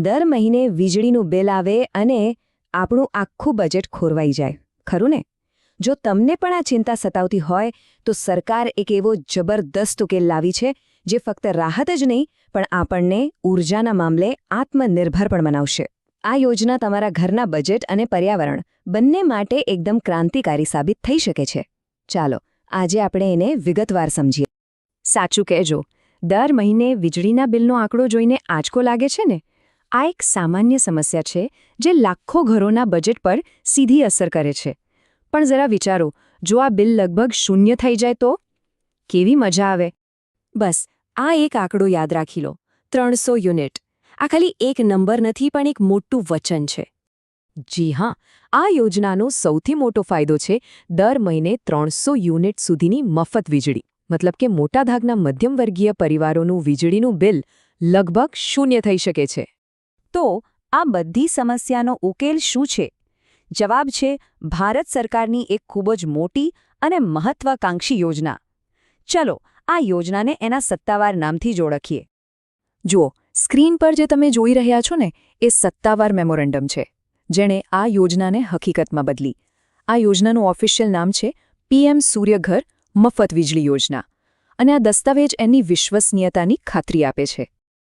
દર મહિને વીજળીનું બિલ આવે અને આપણું આખું બજેટ ખોરવાઈ જાય. ખરું ને? જો તમને પણ આ ચિંતા સતાવતી હોય, તો સરકાર એક એવો જબરદસ્ત ઉકેલ લાવી છે, જે ફક્ત રાહત જ નહીં, પણ આપણને ઊર્જાના મામલે આત્મનિર્ભર પણ બનાવશે. આ યોજના તમારા ઘરના બજેટ અને પર્યાવરણ બંને માટે એકદમ ક્રાંતિકારી સાબિત થઈ શકે છે. ચાલો, આજે આપણે એને વિગતવાર સમજીએ. સાચું કહેજો, દર મહિને વીજળીના બિલનો આંકડો જોઈને આંચકો લાગે છે ને? આ એક સામાન્ય સમસ્યા છે જે લાખો ઘરોના બજેટ પર સીધી અસર કરે છે. પણ જરા વિચારો, જો આ બિલ લગભગ શૂન્ય થઈ જાય તો? કેવી મજા આવે? બસ, આ એક આંકડો યાદ રાખી લો, ત્રણસો યુનિટ. આ ખાલી એક નંબર નથી, પણ એક મોટું વચન છે. જી હા, આ યોજનાનો સૌથી મોટો ફાયદો છે દર મહિને ત્રણસો યુનિટ સુધીની મફત વીજળી. મતલબ કે મોટાભાગના મધ્યમવર્ગીય પરિવારોનું વીજળીનું બિલ લગભગ શૂન્ય થઈ શકે છે. તો આ બધી સમસ્યાનો ઉકેલ શું છે? જવાબ છે, ભારત સરકારની એક ખૂબ જ મોટી અને મહત્વાકાંક્ષી યોજના. ચલો, આ યોજનાને એના સત્તાવાર નામથી જ ઓળખીએ જુઓ, સ્ક્રીન પર જે તમે જોઈ રહ્યા છો ને, એ સત્તાવાર મેમોરેન્ડમ છે, જેણે આ યોજનાને હકીકતમાં બદલી. આ યોજનાનું ઓફિશિયલ નામ છે, પીએમ સૂર્યઘર મફત વીજળી યોજના. અને આ દસ્તાવેજ એની વિશ્વસનીયતાની ખાતરી આપે છે.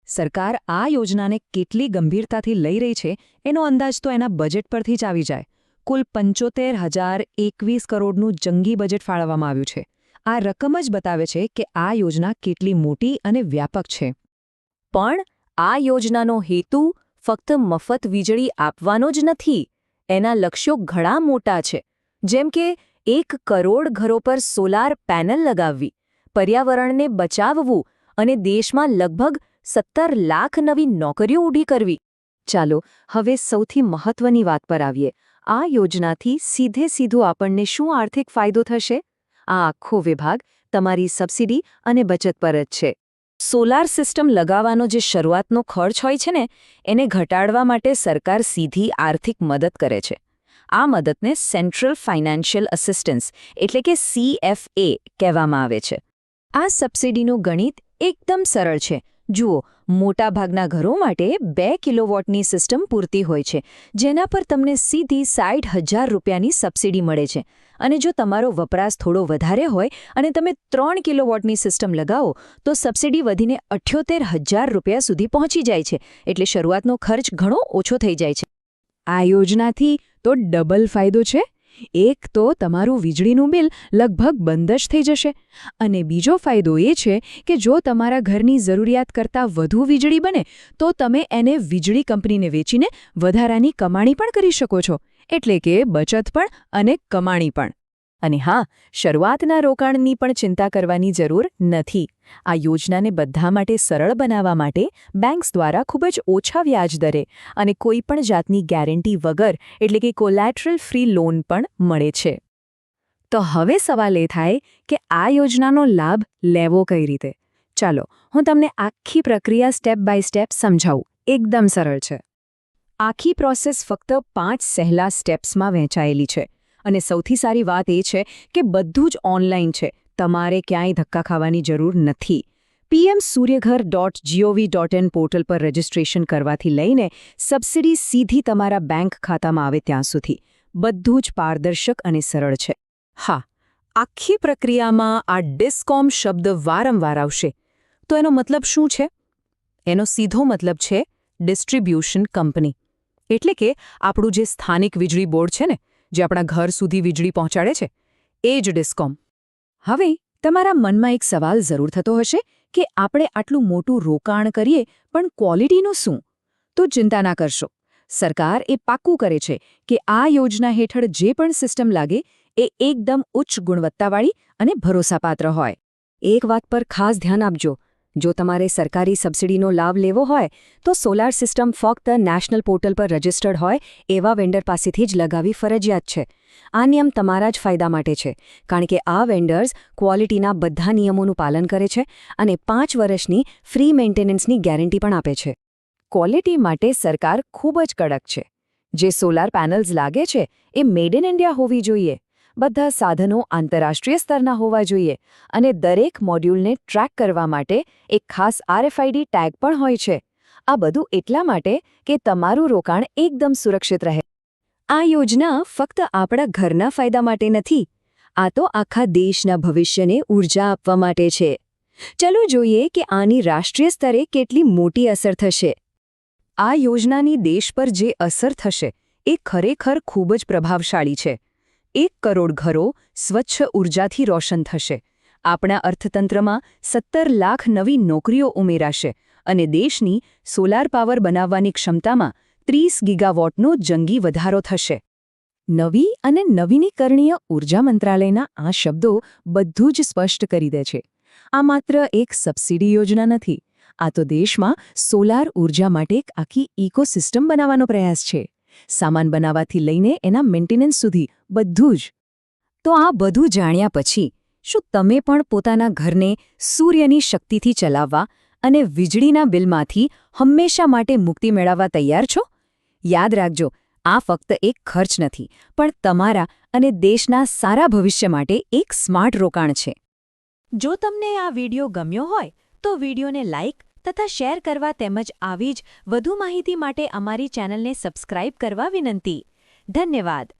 સરકાર આ યોજનાને કેટલી ગંભીરતાથી લઈ રહી છે એનો અંદાજ તો એના બજેટ પરથી જ આવી જાય. કુલ પંચોતેર હજાર એકવીસ કરોડનું જંગી બજેટ ફાળવવામાં આવ્યું છે. આ રકમ જ બતાવે છે કે આ યોજના કેટલી મોટી અને વ્યાપક છે. પણ આ યોજનાનો હેતુ ફક્ત મફત વીજળી આપવાનો જ નથી, એના લક્ષ્યો ઘણા મોટા છે. જેમ કે એક કરોડ ઘરો પર સોલાર પેનલ લગાવવી, પર્યાવરણને બચાવવું અને દેશમાં લગભગ સત્તર લાખ નવી નોકરીઓ ઊભી કરવી. ચાલો, હવે સૌથી મહત્વની વાત પર આવીએ. આ યોજનાથી સીધે સીધું આપણને શું આર્થિક ફાયદો થશે? આ આખો વિભાગ તમારી સબસિડી અને બચત પર જ છે. સોલાર સિસ્ટમ લગાવવાનો જે શરૂઆતનો ખર્ચ હોય છે ને, એને ઘટાડવા માટે સરકાર સીધી આર્થિક મદદ કરે છે. આ મદદને સેન્ટ્રલ ફાઇનાન્શિયલ અસિસ્ટન્સ એટલે કે સીએફએ કહેવામાં આવે છે. આ સબસિડીનું ગણિત એકદમ સરળ છે. જુઓ, મોટાભાગના ઘરો માટે બે કિલોવોટની સિસ્ટમ પૂરતી હોય છે, જેના પર તમને સીધી સાઠ હજાર રૂપિયાની સબસિડી મળે છે. અને જો તમારો વપરાશ થોડો વધારે હોય અને તમે ત્રણ કિલોવોટની સિસ્ટમ લગાવો, તો સબસિડી વધીને અઠ્યોતેર હજાર રૂપિયા સુધી પહોંચી જાય છે, એટલે શરૂઆતનો ખર્ચ ઘણો ઓછો થઈ જાય છે. આ યોજનાથી તો ડબલ ફાયદો છે? એક તો તમારું વીજળીનું બિલ લગભગ બંધ જ થઈ જશે. અને બીજો ફાયદો એ છે કે જો તમારા ઘરની જરૂરિયાત કરતાં વધુ વીજળી બને, તો તમે એને વીજળી કંપનીને વેચીને વધારાની કમાણી પણ કરી શકો છો. એટલે કે બચત પણ અને કમાણી પણ. અને હા, શરૂઆતના રોકાણની પણ ચિંતા કરવાની જરૂર નથી. આ યોજનાને બધા માટે સરળ બનાવવા માટે બેંક્સ દ્વારા ખૂબ જ ઓછા વ્યાજ દરે અને કોઈપણ જાતની ગેરંટી વગર, એટલે કે કોલેટરલ ફ્રી લોન પણ મળે છે. તો હવે સવાલ એ થાય કે આ યોજનાનો લાભ લેવો કઈ રીતે? ચાલો, હું તમને આખી પ્રક્રિયા સ્ટેપ બાય સ્ટેપ સમજાવું. એકદમ સરળ છે. આખી પ્રોસેસ ફક્ત પાંચ સહેલા સ્ટેપ્સમાં વહેંચાયેલી છે. અને સૌથી સારી વાત એ છે કે બધું જ ઓનલાઈન છે. તમારે ક્યાંય ધક્કા ખાવાની જરૂર નથી. PM Suryaghar dot G O V dot in portal પર રજિસ્ટ્રેશન કરવાથી લઈને સબસિડી સીધી તમારા બેંક ખાતામાં આવે ત્યાં સુધી. બધું જ પારદર્શક અને સરળ છે. હા, આખી પ્રક્રિયામાં આ ડિસ્કોમ શબ્દ વારંવાર આવશે. તો એનો મતલબ શું છે? એનો સીધો મતલબ છે ડિસ્ટ્રીબ્યુશન કંપની. એટલે કે આપણું જે સ્થાનિક વીજળી બોર્ડ છે ને જે આપણા ઘર સુધી વીજળી પહોંચાડે છે, એ જ ડિસ્કોમ. હવે, તમારા મનમાં એક સવાલ જરૂર થતો હશે કે આપણે આટલું મોટું રોકાણ કરીએ, પણ ક્વોલિટીનું શું? તો ચિંતા ના કરશો. સરકાર એ પાક્કું કરે છે કે આ યોજના હેઠળ જે પણ સિસ્ટમ લાગે, એ એકદમ ઉચ્ચ ગુણવત્તાવાળી અને ભરોસાપાત્ર હોય. એક વાત પર ખાસ ધ્યાન આપજો. જો તમારે સરકારી સબસિડીનો લાભ લેવો હોય, તો સોલાર સિસ્ટમ ફક્ત નેશનલ પોર્ટલ પર રજિસ્ટર્ડ હોય, એવા વેન્ડર પાસેથી જ લગાવી ફરજિયાત છે. આ નિયમ તમારા જ ફાયદા માટે છે, કારણ કે આ વેન્ડર્સ ક્વોલિટીના બધા નિયમોનું પાલન કરે છે અને પાંચ વર્ષની ફ્રી મેન્ટેનન્સની ગેરંટી પણ આપે છે. ક્વોલિટી માટે સરકાર ખૂબ જ કડક છે. જે સોલાર પેનલ્સ લાગે છે, એ મેડ ઇન ઇન્ડિયા હોવી જોઈએ. બધા સાધનો આંતરરાષ્ટ્રીય સ્તરના હોવા જોઈએ અને દરેક મોડ્યુલને ટ્રેક કરવા માટે એક ખાસ આરએફઆઈડી ટેગ પણ હોય છે. આ બધું એટલા માટે કે તમારું રોકાણ એકદમ સુરક્ષિત રહે. આ યોજના ફક્ત આપણા ઘરના ફાયદા માટે નથી, આ તો આખા દેશના ભવિષ્યને ઊર્જા આપવા માટે છે. ચલો જોઈએ કે આની રાષ્ટ્રીય સ્તરે કેટલી મોટી અસર થશે. આ યોજનાની દેશ પર જે અસર થશે એ ખરેખર ખૂબ જ પ્રભાવશાળી છે. એક કરોડ ઘરો સ્વચ્છ ઊર્જાથી રોશન થશે. આપણા અર્થતંત્રમાં સત્તર લાખ નવી નોકરીઓ ઉમેરાશે અને દેશની સોલાર પાવર બનાવવાની ક્ષમતામાં ત્રીસ ગીગાવોટનો જંગી વધારો થશે. નવી અને નવીનીકરણીય ઊર્જા મંત્રાલયના આ શબ્દો બધું જ સ્પષ્ટ કરી દે છે. આ માત્ર એક સબસિડી યોજના નથી, આ તો દેશમાં સોલાર ઊર્જા માટે એક આખી ઇકોસિસ્ટમ બનાવવાનો પ્રયાસ છે. સામાન બનાવવાથી લઈને એના મેન્ટેનન્સ સુધી બધું જ. તો આ બધું જાણ્યા પછી, શું તમે પણ પોતાના ઘરને સૂર્યની શક્તિથી ચલાવવા અને વીજળીના બિલમાંથી હંમેશા માટે મુક્તિ મેળવવા તૈયાર છો? યાદ રાખજો, આ ફક્ત એક ખર્ચ નથી, પણ તમારા અને દેશના સારા ભવિષ્ય માટે એક સ્માર્ટ રોકાણ છે. જો તમને આ વિડિયો ગમ્યો હોય, તો વિડિયોને લાઇક તથા શેર કરવા તેમજ આવી જ વધુ માહિતી માટે અમારી ચેનલને સબસ્ક્રાઇબ કરવા વિનંતી. ધન્યવાદ.